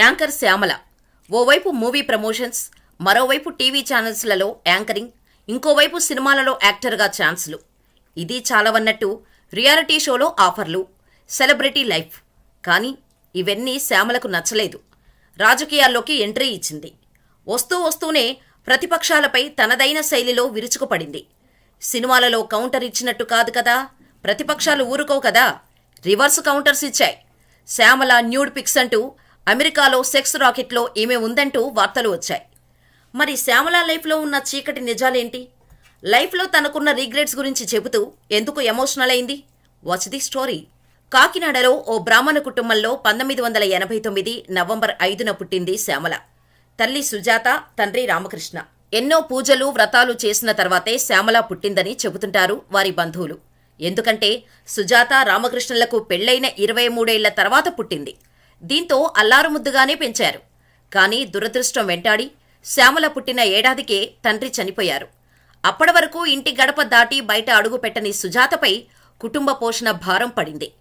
Anchor Shyamala. ఓవైపు movie promotions మరోవైపు TV ఛానల్స్లలో యాంకరింగ్ ఇంకోవైపు సినిమాలలో యాక్టర్గా ఛాన్స్లు. ఇది చాలవన్నట్టు రియాలిటీ షోలో ఆఫర్లు సెలబ్రిటీ లైఫ్. కానీ ఇవన్నీ శ్యామలకు నచ్చలేదు. రాజకీయాల్లోకి ఎంట్రీ ఇచ్చింది. వస్తూ వస్తూనే ప్రతిపక్షాలపై తనదైన శైలిలో విరుచుకుపడింది. సినిమాలలో కౌంటర్ ఇచ్చినట్టు కాదు కదా ప్రతిపక్షాలు ఊరుకోవు కదా రివర్స్ కౌంటర్స్ ఇచ్చాయి. శ్యామల న్యూడ్ పిక్స్ అంటూ అమెరికాలో సెక్స్ రాకెట్లో ఈమె ఉందంటూ వార్తలు వచ్చాయి. మరి శ్యామల లైఫ్లో ఉన్న చీకటి నిజాలేంటి? లైఫ్లో తనకున్న రిగ్రెట్స్ గురించి చెబుతూ ఎందుకు ఎమోషనల్ అయింది? వాచ్ ది స్టోరీ కాకినాడలో ఓ బ్రాహ్మణ కుటుంబంలో పంతొమ్మిది వందల ఎనభై తొమ్మిది నవంబర్ ఐదున పుట్టింది శ్యామల. తల్లి సుజాత తండ్రి రామకృష్ణ. ఎన్నో పూజలు వ్రతాలు చేసిన తర్వాతే శ్యామల పుట్టిందని చెబుతుంటారు వారి బంధువులు. ఎందుకంటే సుజాత రామకృష్ణులకు పెళ్ళైన ఇరవై మూడేళ్ళ తర్వాత పుట్టింది. దీంతో అల్లారుముద్దుగానే పెంచారు. కానీ దురదృష్టం వెంటాడి శ్యామల పుట్టిన ఏడాదికే తండ్రి చనిపోయారు. అప్పటి వరకు ఇంటి గడప దాటి బయట అడుగు పెట్టని సుజాతపై కుటుంబ పోషణ భారం పడింది.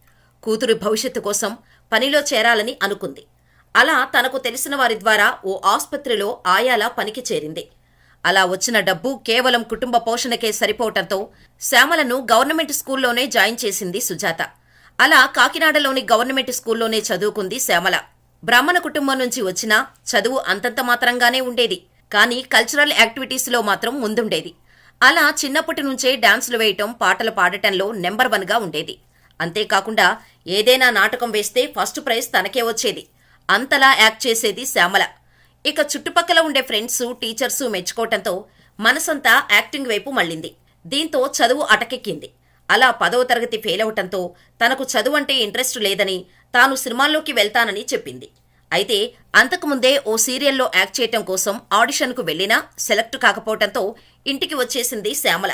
కూతురు భవిష్యత్తు కోసం పనిలో చేరాలని అనుకుంది. అలా తనకు తెలిసిన వారి ద్వారా ఓ ఆసుపత్రిలో ఆయాల పనికి చేరింది. అలా వచ్చిన డబ్బు కేవలం కుటుంబ పోషణకే సరిపోవటంతో శ్యామలను గవర్నమెంట్ స్కూల్లోనే జాయిన్ చేసింది సుజాత. అలా కాకినాడలోని గవర్నమెంట్ స్కూల్లోనే చదువుకుంది శ్యామల. బ్రాహ్మణ కుటుంబం నుంచి వచ్చినా చదువు అంతంత మాత్రంగానే ఉండేది. కానీ కల్చరల్ యాక్టివిటీస్లో మాత్రం ముందుండేది. అలా చిన్నప్పటి నుంచే డాన్సులు వేయటం పాటలు పాడటంలో నెంబర్ వన్గా ఉండేది. అంతేకాకుండా ఏదైనా నాటకం వేస్తే ఫస్ట్ ప్రైజ్ తనకే వచ్చేది. అంతలా యాక్ట్ చేసేది శ్యామల. ఇక చుట్టుపక్కల ఉండే ఫ్రెండ్స్ టీచర్సు మెచ్చుకోవటంతో మనసంతా యాక్టింగ్ వైపు మళ్ళింది. దీంతో చదువు అటకెక్కింది. అలా పదవ తరగతి ఫెయిల్ అవటంతో తనకు చదువు అంటే ఇంట్రెస్ట్ లేదని తాను సినిమాల్లోకి వెళ్తానని చెప్పింది. అయితే అంతకుముందే ఓ సీరియల్లో యాక్ట్ చేయటం కోసం ఆడిషన్కు వెళ్ళినా సెలెక్ట్ కాకపోవటంతో ఇంటికి వచ్చేసింది శ్యామల.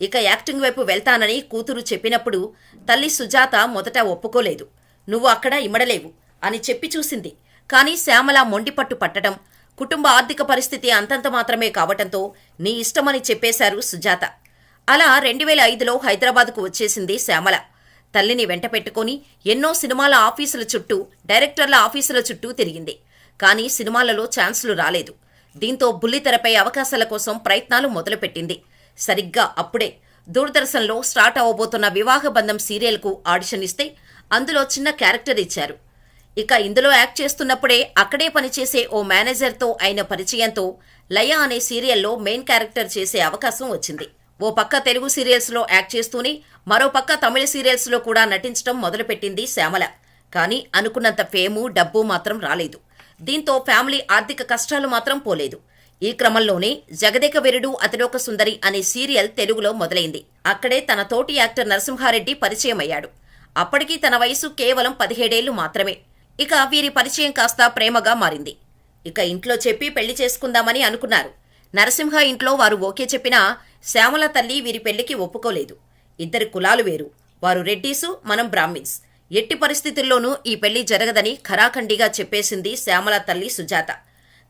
ఇక యాక్టింగ్ వైపు వెళ్తానని కూతురు చెప్పినప్పుడు తల్లి సుజాత మొదట ఒప్పుకోలేదు. నువ్వు అక్కడ ఇమడలేవు అని చెప్పి చూసింది. కానీ శ్యామల మొండిపట్టు పట్టడం కుటుంబ ఆర్థిక పరిస్థితి అంతంత మాత్రమే కావటంతో నీ ఇష్టమని చెప్పేశారు సుజాత. అలా రెండు వేల ఐదులో హైదరాబాద్కు వచ్చేసింది శ్యామల. తల్లిని వెంట పెట్టుకుని ఎన్నో సినిమాల ఆఫీసుల చుట్టూ డైరెక్టర్ల ఆఫీసుల చుట్టూ తిరిగింది. కానీ సినిమాలలో ఛాన్సులు రాలేదు. దీంతో బుల్లితెరపై అవకాశాల కోసం ప్రయత్నాలు మొదలుపెట్టింది. సరిగ్గా అప్పుడే దూరదర్శన్లో స్టార్ట్ అవ్వబోతున్న వివాహ బంధం సీరియల్కు ఆడిషన్ ఇస్తే అందులో చిన్న క్యారెక్టర్ ఇచ్చారు. ఇక ఇందులో యాక్ట్ చేస్తున్నప్పుడే అక్కడే పనిచేసే ఓ మేనేజర్తో అయిన పరిచయంతో లయ అనే సీరియల్లో మెయిన్ క్యారెక్టర్ చేసే అవకాశం వచ్చింది. ఓ పక్క తెలుగు సీరియల్స్లో యాక్ట్ చేస్తూనే మరో పక్క తమిళ సీరియల్స్లో కూడా నటించడం మొదలుపెట్టింది శ్యామల. కానీ అనుకున్నంత ఫేము డబ్బు మాత్రం రాలేదు. దీంతో ఫ్యామిలీ ఆర్థిక కష్టాలు మాత్రం పోలేదు. ఈ క్రమంలోనే జగదేక వెరుడు అతిలోక సుందరి అనే సీరియల్ తెలుగులో మొదలైంది. అక్కడే తన తోటి యాక్టర్ నరసింహారెడ్డి పరిచయం అయ్యాడు అప్పటికి తన వయసు కేవలం పదిహేడేళ్ళు మాత్రమే. ఇక వీరి పరిచయం కాస్త ప్రేమగా మారింది. ఇక ఇంట్లో చెప్పి పెళ్ళి చేసుకుందామని అనుకున్నారు. నరసింహ ఇంట్లో వారు ఓకే చెప్పినా శ్యామల తల్లి వీరి పెళ్ళికి ఒప్పుకోలేదు. ఇద్దరి కులాలు వేరు. వారు రెడ్డీసు మనం బ్రాహ్మిన్స్. ఎట్టి పరిస్థితుల్లోనూ ఈ పెళ్ళి జరగదని ఖరాఖండిగా చెప్పేసింది శ్యామల తల్లి సుజాత.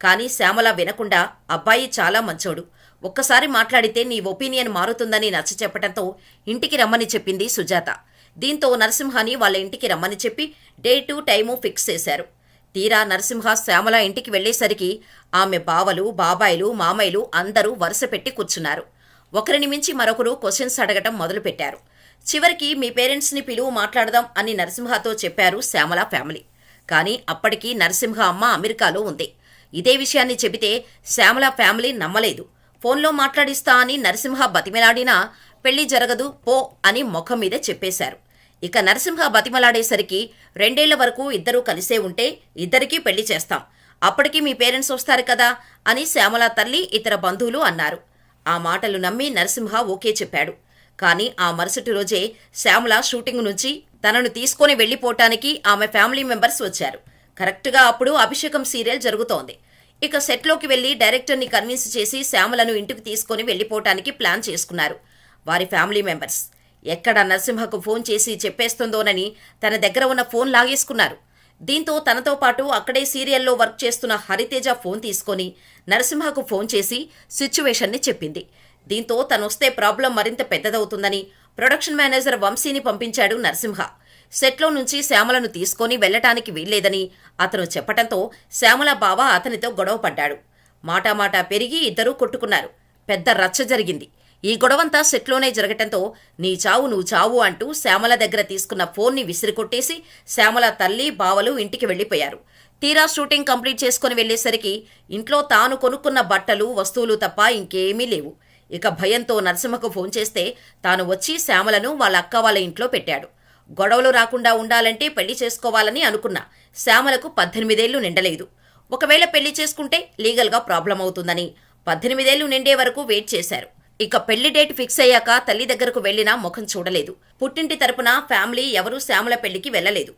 కానీ శ్యామల వినకుండా అబ్బాయి చాలా మంచోడు. ఒక్కసారి మాట్లాడితే నీ ఒపీనియన్ మారుతుందని నచ్చ చెప్పడంతో ఇంటికి రమ్మని చెప్పింది సుజాత. దీంతో నరసింహాని వాళ్ళ ఇంటికి రమ్మని చెప్పి డేటు టైము ఫిక్స్ చేశారు. తీరా నరసింహ శ్యామల ఇంటికి వెళ్ళేసరికి ఆమె బావలు బాబాయిలు మామయ్యలు అందరూ వరుస పెట్టి కూర్చున్నారు. ఒకరిని మించి మరొకరు క్వశ్చన్స్ అడగటం మొదలుపెట్టారు. చివరికి మీ పేరెంట్స్ని పిలువు మాట్లాడదాం అని నరసింహతో చెప్పారు శ్యామల ఫ్యామిలీ కానీ అప్పటికి నరసింహ అమ్మ అమెరికాలో ఉంది. ఇదే విషయాన్ని చెబితే శ్యామల ఫ్యామిలీ నమ్మలేదు. ఫోన్లో మాట్లాడిస్తా అని నరసింహ బతిమిలాడినా పెళ్ళి జరగదు పో అని ముఖం మీద చెప్పేశారు. ఇక నరసింహ బతిమలాడేసరికి రెండేళ్ళ వరకు ఇద్దరూ కలిసే ఉంటే ఇద్దరికీ పెళ్ళి చేస్తాం. అప్పటికి మీ పేరెంట్స్ వస్తారు కదా అని శ్యామల తల్లి ఇతర బంధువులు అన్నారు. ఆ మాటలు నమ్మి నరసింహ ఓకే చెప్పాడు. కానీ ఆ మరుసటి రోజే శ్యామల షూటింగ్ నుంచి తనను తీసుకొని వెళ్ళిపోవటానికి ఆమె ఫ్యామిలీ మెంబర్స్ వచ్చారు. కరెక్ట్గా అప్పుడు అభిషేకం సీరియల్ జరుగుతోంది. ఇక సెట్లోకి వెళ్ళి డైరెక్టర్ని కన్విన్స్ చేసి శ్యామలను ఇంటికి తీసుకొని వెళ్ళిపోవటానికి ప్లాన్ చేసుకున్నారు వారి ఫ్యామిలీ మెంబర్స్. ఎక్కడ నరసింహకు ఫోన్ చేసి చెప్పేస్తుందోనని తన దగ్గర ఉన్న ఫోన్ లాగేసుకున్నారు. దీంతో తనతో పాటు అక్కడే సీరియల్లో వర్క్ చేస్తున్న హరితేజ ఫోన్ తీసుకొని నరసింహకు ఫోన్ చేసి సిచ్యువేషన్ని చెప్పింది. దీంతో తనొస్తే ప్రాబ్లం మరింత పెద్దదవుతుందని ప్రొడక్షన్ మేనేజర్ వంశీని పంపించాడు నరసింహ. సెట్లో నుంచి శ్యామలను తీసుకొని వెళ్ళటానికి వీల్లేదని అతను చెప్పటంతో శ్యామల బావ అతనితో గొడవపడ్డాడు. మాటామాటా పెరిగి ఇద్దరూ కొట్టుకున్నారు. పెద్ద రచ్చ జరిగింది. ఈ గొడవంతా సెట్లోనే జరగటంతో నీ చావు నువ్వు చావు అంటూ శ్యామల దగ్గర తీసుకున్న ఫోన్ని విసిరికొట్టేసి శ్యామల తల్లి బావలు ఇంటికి వెళ్ళిపోయారు. తీరా షూటింగ్ కంప్లీట్ చేసుకుని వెళ్ళేసరికి ఇంట్లో తాను కొనుక్కున్న బట్టలు వస్తువులు తప్ప ఇంకేమీ లేవు. ఇక భయంతో నరసింహకు ఫోన్ చేస్తే తాను వచ్చి శ్యామలను వాళ్ళ అక్క వాళ్ళ ఇంట్లో పెట్టాడు. గొడవలు రాకుండా ఉండాలంటే పెళ్ళి చేసుకోవాలని అనుకున్నా. శ్యామలకు పద్దెనిమిదేళ్ళు నిండలేదు. ఒకవేళ పెళ్ళి చేసుకుంటే లీగల్గా ప్రాబ్లం అవుతుందని పద్దెనిమిదేళ్ళు నిండే వరకు వెయిట్ చేశారు. ఇక పెళ్ళి డేట్ ఫిక్స్ అయ్యాక తల్లి దగ్గరకు వెళ్ళినా ముఖం చూడలేదు. పుట్టింటి తరపున ఫ్యామిలీ ఎవరూ శ్యామల పెళ్ళికి వెళ్ళలేదు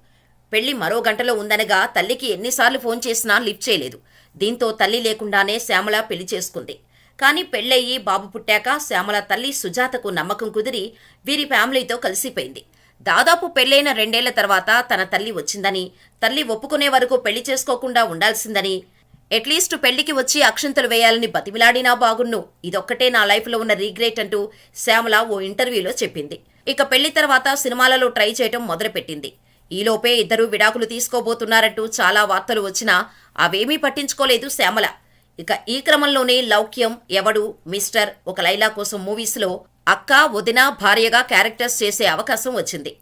పెళ్ళి మరో గంటలో ఉందనగా తల్లికి ఎన్నిసార్లు ఫోన్ చేసినా లిఫ్ట్ చేయలేదు. దీంతో తల్లి లేకుండానే శ్యామల పెళ్ళి చేసుకుంది. కానీ పెళ్ళయ్యి బాబు పుట్టాక శ్యామల తల్లి సుజాతకు నమ్మకం కుదిరి వీరి ఫ్యామిలీతో కలిసిపోయింది. దాదాపు పెళ్ళైన రెండేళ్ళ తర్వాత తన తల్లి వచ్చిందని తల్లి ఒప్పుకునే వరకు పెళ్ళి చేసుకోకుండా ఉండాల్సిందని అట్లీస్ట్ పెళ్ళికి వచ్చి అక్షంతలు వేయాలని బతిమిలాడినా బాగున్ను. ఇదొక్కటే నా లైఫ్లో ఉన్న రీగ్రెట్ అంటూ శ్యామల ఓ ఇంటర్వ్యూలో చెప్పింది. ఇక పెళ్ళి తర్వాత సినిమాలలో ట్రై చేయటం మొదలుపెట్టింది. ఈలోపే ఇద్దరు విడాకులు తీసుకోబోతున్నారంటూ చాలా వార్తలు వచ్చినా అవేమీ పట్టించుకోలేదు శ్యామల. ఇక ఈ క్రమంలోనే లౌక్యం ఎవడు మిస్టర్ ఒక లైలా కోసం మూవీస్లో అక్క వదిన భార్యగా క్యారెక్టర్స్ చేసే అవకాశం వచ్చింది.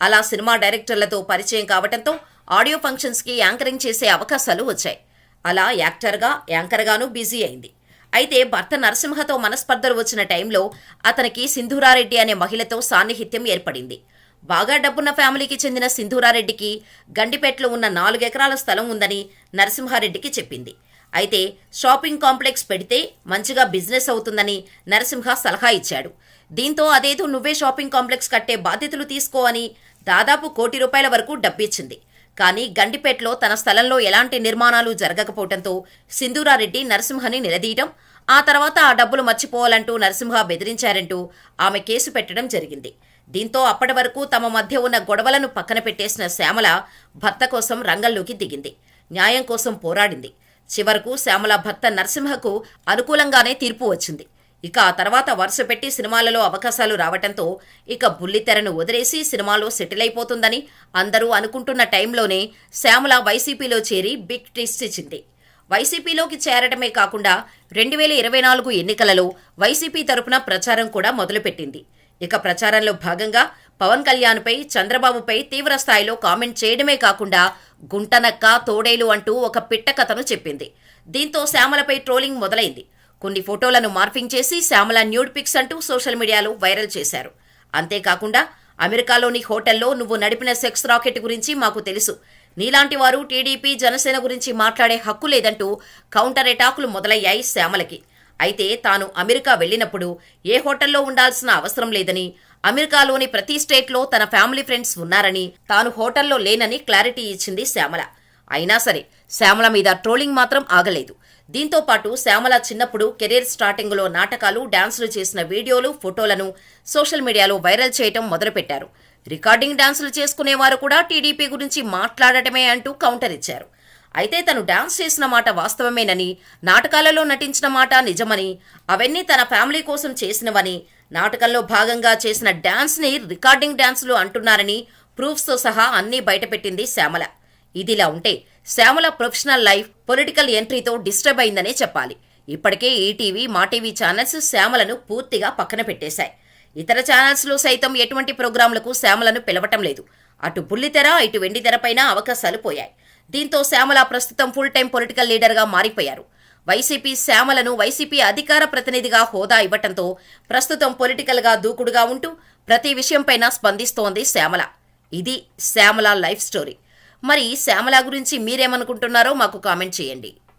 అలా సినిమా డైరెక్టర్లతో పరిచయం కావటంతో ఆడియో ఫంక్షన్స్కి యాంకరింగ్ చేసే అవకాశాలు వచ్చాయి. అలా యాక్టర్గా యాంకర్గానూ బిజీ అయింది. అయితే భర్త నరసింహతో మనస్పర్ధలు వచ్చిన టైంలో అతనికి సింధూరారెడ్డి అనే మహిళతో సాన్నిహిత్యం ఏర్పడింది. బాగా డబ్బున్న ఫ్యామిలీకి చెందిన సింధూరారెడ్డికి గండిపేటలో ఉన్న నాలుగెకరాల స్థలం ఉందని నరసింహారెడ్డికి చెప్పింది. అయితే షాపింగ్ కాంప్లెక్స్ పెడితే మంచిగా బిజినెస్ అవుతుందని నరసింహ సలహా ఇచ్చాడు. దీంతో అదేదో నువ్వే షాపింగ్ కాంప్లెక్స్ కట్టే బాధ్యతలు తీసుకో అని దాదాపు కోటి రూపాయల వరకు డబ్బిచ్చింది. కానీ గండిపేటలో తన స్థలంలో ఎలాంటి నిర్మాణాలు జరగకపోవడంతో సింధూరారెడ్డి నరసింహని నిలదీయటం ఆ తర్వాత ఆ డబ్బులు మర్చిపోవాలంటూ నరసింహ బెదిరించారంటూ ఆమె కేసు పెట్టడం జరిగింది. దీంతో అప్పటి వరకు తమ మధ్య ఉన్న గొడవలను పక్కన పెట్టేసిన శ్యామల భర్త కోసం రంగంలోకి దిగింది. న్యాయం కోసం పోరాడింది. చివరకు శ్యామల భర్త నరసింహకు అనుకూలంగానే తీర్పు వచ్చింది. ఇక ఆ తర్వాత వరుస పెట్టి సినిమాలలో అవకాశాలు రావటంతో ఇక బుల్లితెరను వదిలేసి సినిమాలో సెటిల్ అయిపోతుందని అందరూ అనుకుంటున్న టైంలోనే శ్యామల వైసీపీలో చేరి బిగ్ ట్విస్ట్ ఇచ్చింది. వైసీపీలోకి చేరటమే కాకుండా రెండు వేల ఇరవై నాలుగు ఎన్నికలలో వైసీపీ తరపున ప్రచారం కూడా మొదలుపెట్టింది. ఇక ప్రచారంలో భాగంగా పవన్ కళ్యాణ్పై చంద్రబాబుపై తీవ్ర స్థాయిలో కామెంట్ చేయడమే కాకుండా గుంటనక్క తోడేలు అంటూ ఒక పిట్ట కథను చెప్పింది. దీంతో శ్యామలపై ట్రోలింగ్ మొదలైంది. కొన్ని ఫోటోలను మార్ఫింగ్ చేసి శ్యామల న్యూడ్ పిక్స్ అంటూ సోషల్ మీడియాలో వైరల్ చేశారు. అంతేకాకుండా అమెరికాలోని హోటల్లో నువ్వు నడిపిన సెక్స్ రాకెట్ గురించి మాకు తెలుసు. నీలాంటి వారు టీడీపీ జనసేన గురించి మాట్లాడే హక్కు లేదంటూ కౌంటర్ ఎటాకులు మొదలయ్యాయి శ్యామలకి. అయితే తాను అమెరికా వెళ్ళినప్పుడు ఏ హోటల్లో ఉండాల్సిన అవసరం లేదని అమెరికాలోని ప్రతి స్టేట్లో తన ఫ్యామిలీ ఫ్రెండ్స్ ఉన్నారని తాను హోటల్లో లేనని క్లారిటీ ఇచ్చింది శ్యామల. అయినా సరే శ్యామల మీద ట్రోలింగ్ మాత్రం ఆగలేదు. దీంతో పాటు శ్యామల చిన్నప్పుడు కెరీర్ స్టార్టింగ్లో నాటకాలు డాన్సులు చేసిన వీడియోలు ఫోటోలను సోషల్ మీడియాలో వైరల్ చేయటం మొదలుపెట్టారు. రికార్డింగ్ డాన్సులు చేసుకునేవారు కూడా టీడీపీ గురించి మాట్లాడటమే అంటూ కౌంటర్ ఇచ్చారు. అయితే తను డాన్స్ చేసిన మాట వాస్తవమేనని నాటకాలలో నటించిన మాట నిజమని అవన్నీ తన ఫ్యామిలీ కోసం చేసినవని నాటకంలో భాగంగా చేసిన డాన్స్ని రికార్డింగ్ డాన్సులు అంటున్నారని ప్రూఫ్స్తో సహా అన్నీ బయటపెట్టింది శ్యామల. ఇదిలా ఉంటే శ్యామల ప్రొఫెషనల్ లైఫ్ పొలిటికల్ ఎంట్రీతో డిస్టర్బ్ అయిందనే చెప్పాలి. ఇప్పటికే ఈటీవీ మాటీవీ ఛానల్స్ శ్యామలను పూర్తిగా పక్కన పెట్టేశాయి. ఇతర ఛానల్స్లో సైతం ఎటువంటి ప్రోగ్రాంలకు శ్యామలను పిలవటం లేదు. అటు బుల్లితెర ఇటు వెండితెరపైన అవకాశాలు పోయాయి. దీంతో శ్యామల ప్రస్తుతం ఫుల్ టైం పొలిటికల్ లీడర్గా మారిపోయారు. వైసీపీ శ్యామలను వైసీపీ అధికార ప్రతినిధిగా హోదా ఇవ్వటంతో ప్రస్తుతం పొలిటికల్గా దూకుడుగా ఉంటూ ప్రతి విషయంపైన స్పందిస్తోంది శ్యామల. ఇది శ్యామల లైఫ్ స్టోరీ. మరి శ్యామల గురించి మీరేమనుకుంటున్నారో మాకు కామెంట్ చేయండి.